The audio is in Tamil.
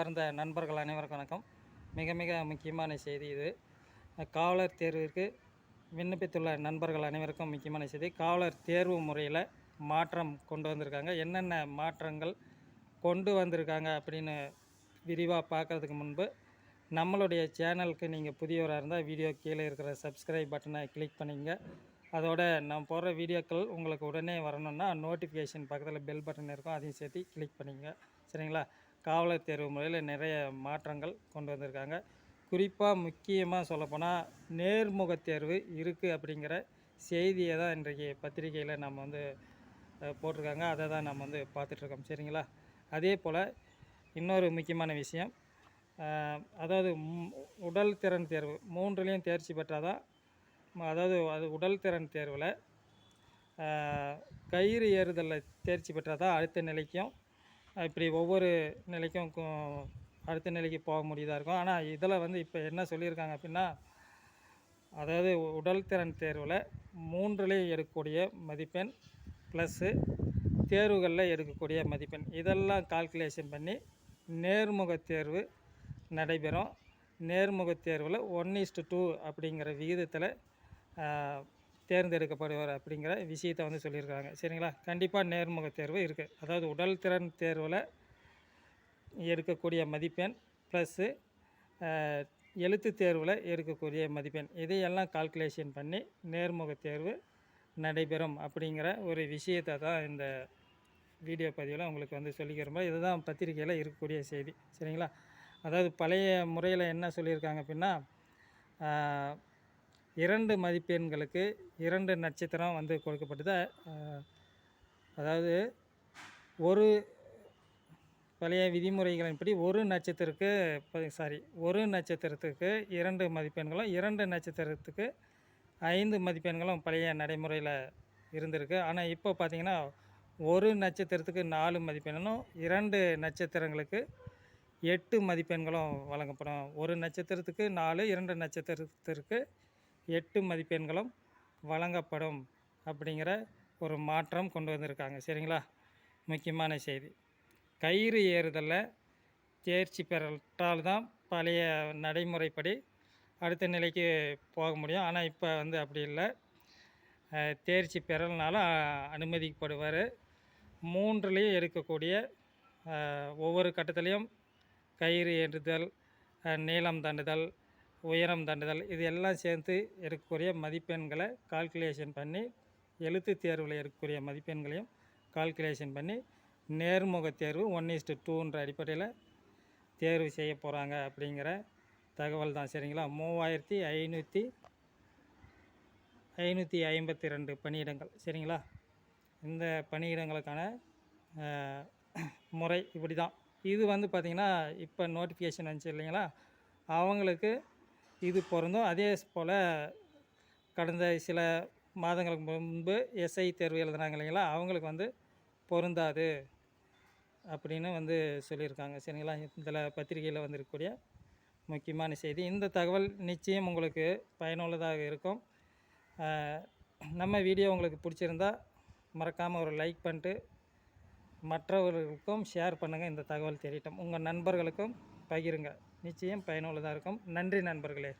சார்ந்த நண்பர்கள் அனைவருக்கும் வணக்கம். மிக மிக முக்கியமான செய்தி இது. காவலர் தேர்விற்கு விண்ணப்பித்துள்ள நண்பர்கள் அனைவருக்கும் முக்கியமான செய்தி. காவலர் தேர்வு முறையில் மாற்றம் கொண்டு வந்திருக்காங்க. என்னென்ன மாற்றங்கள் கொண்டு வந்திருக்காங்க அப்படின்னு விரிவாக பார்க்கறதுக்கு முன்பு நம்மளுடைய சேனலுக்கு நீங்கள் புதியவராக இருந்தால் வீடியோ கீழே இருக்கிற சப்ஸ்கிரைப் பட்டனை கிளிக் பண்ணிங்க அதோட நான் போடுற வீடியோக்கள் உங்களுக்கு உடனே வரணும்னா நோட்டிஃபிகேஷன் பக்கத்தில் பெல் பட்டன் இருக்கும். அதையும் சேர்த்து கிளிக் பண்ணிங்க சரிங்களா? காவலர் தேர்வு முறையில் நிறைய மாற்றங்கள் கொண்டு வந்திருக்காங்க. குறிப்பாக முக்கியமாக சொல்லப்போனால் நேர்முக தேர்வு இருக்குது அப்படிங்கிற செய்தியை தான் இன்றைக்கு பத்திரிகையில் நம்ம வந்து போட்டிருக்காங்க. அதை தான் நம்ம வந்து பார்த்துட்ருக்கோம் சரிங்களா? அதே போல் இன்னொரு முக்கியமான விஷயம் அதாவது உடல் திறன் தேர்வு மூன்றுலேயும் தேர்ச்சி பெற்றால் தான் அதாவது அது உடல் திறன் தேர்வில் கயிறு ஏறுதலில் தேர்ச்சி பெற்றால் தான் அடுத்த நிலைக்கும் இப்படி ஒவ்வொரு நிலைக்கும் அடுத்த நிலைக்கு போக முடியதாக இருக்கும். ஆனால் இதில் வந்து இப்போ என்ன சொல்லியிருக்காங்க அப்படின்னா அதாவது உடல் திறன் தேர்வில் மூன்றுலேயும் எடுக்கக்கூடிய மதிப்பெண் ப்ளஸ்ஸு தேர்வுகளில் எடுக்கக்கூடிய மதிப்பெண். இதெல்லாம் கால்குலேஷன் பண்ணி நேர்முக தேர்வு நடைபெறும். நேர்முக தேர்வில் ஒன் இஸ்டு டூ அப்படிங்கிற விகிதத்தில் தேர்ந்தெடுக்கப்படுவார் அப்படிங்கிற விஷயத்தை வந்து சொல்லியிருக்காங்க. சரிங்களா? கண்டிப்பாக நேர்முக தேர்வு இருக்குது அதாவது உடல் திறன் தேர்வில் எடுக்கக்கூடிய மதிப்பெண் ப்ளஸ்ஸு எழுத்து தேர்வில் எடுக்கக்கூடிய மதிப்பெண். இதையெல்லாம் கால்குலேஷன் பண்ணி நேர்முக தேர்வு நடைபெறும் அப்படிங்கிற ஒரு விஷயத்தை தான் இந்த வீடியோ பதிவில் உங்களுக்கு வந்து சொல்லிக்கிறோம் இதுதான் பத்திரிக்கையில் இருக்கக்கூடிய செய்தி. சரிங்களா? அதாவது பழைய முறையில் என்ன சொல்லியிருக்காங்க அப்படின்னா இரண்டு மதிப்பெண்களுக்கு இரண்டு நட்சத்திரம் வந்து கொடுக்கப்பட்டது. அதாவது ஒரு பழைய விதிமுறைகளின்படி ஒரு நட்சத்திரத்துக்கு சாரி ஒரு நட்சத்திரத்துக்கு இரண்டு மதிப்பெண்களும் இரண்டு நட்சத்திரத்துக்கு ஐந்து மதிப்பெண்களும் பழைய நடைமுறையில் இருந்திருக்கு. ஆனால் இப்போ பார்த்தீங்கன்னா ஒரு நட்சத்திரத்துக்கு நாலு மதிப்பெண்ணும் இரண்டு நட்சத்திரங்களுக்கு எட்டு மதிப்பெண்களும் வழங்கப்படும். ஒரு நட்சத்திரத்துக்கு நாலு இரண்டு நட்சத்திரத்திற்கு எட்டு மதிப்பெண்களும் வழங்கப்படும் அப்படிங்கிற ஒரு மாற்றம் கொண்டு வந்திருக்காங்க. சரிங்களா? முக்கியமான செய்தி. கயிறு ஏறுதலில் தேர்ச்சி பெற்றால் தான் பழைய நடைமுறைப்படி அடுத்த நிலைக்கு போக முடியும். ஆனால் இப்போ வந்து அப்படி இல்லை. தேர்ச்சி பெறலனால அனுமதிக்கப்படுவார். மூன்றுலேயும் எடுக்கக்கூடிய ஒவ்வொரு கட்டத்துலேயும் கயிறு ஏறுதல் நீளம் தாண்டுதல் உயரம் தாண்டுதல். இது எல்லாம் சேர்த்து எடுக்கக்கூடிய மதிப்பெண்களை கால்குலேஷன் பண்ணி எழுத்து தேர்வில் எடுக்கக்கூடிய மதிப்பெண்களையும் கால்குலேஷன் பண்ணி நேர்முக தேர்வு ஒன் இஸ்டு டூன்ற அடிப்படையில் தேர்வு செய்ய போகிறாங்க அப்படிங்கிற தகவல் தான். சரிங்களா? மூவாயிரத்தி ஐநூற்றி ஐநூற்றி ஐம்பத்தி ரெண்டு பணியிடங்கள். சரிங்களா? இந்த பணியிடங்களுக்கான முறை இப்படி தான் இது வந்து பார்த்திங்கன்னா இப்போ நோட்டிஃபிகேஷன் வந்துச்சு இல்லைங்களா? அவங்களுக்கு இது பொருந்தும். அதே போல் கடந்த சில மாதங்களுக்கு முன்பு எஸ்ஐ தேர்வு எழுதுனாங்க இல்லைங்களா? அவங்களுக்கு வந்து பொருந்தாது அப்படின்னு வந்து சொல்லியிருக்காங்க. சரிங்களா? இதில் பத்திரிகையில் வந்திருக்கக்கூடிய முக்கியமான செய்தி. இந்த தகவல் நிச்சயம் உங்களுக்கு பயனுள்ளதாக இருக்கும். நம்ம வீடியோ உங்களுக்கு பிடிச்சிருந்தா மறக்காமல் ஒரு லைக் பண்ணிட்டு மற்றவர்களுக்கும் ஷேர் பண்ணுங்கள் இந்த தகவல் தெரியட்டும் உங்கள் நண்பர்களுக்கும் பகிருங்க. நிச்சயம் பயனுள்ளதாக இருக்கும். நன்றி நண்பர்களே.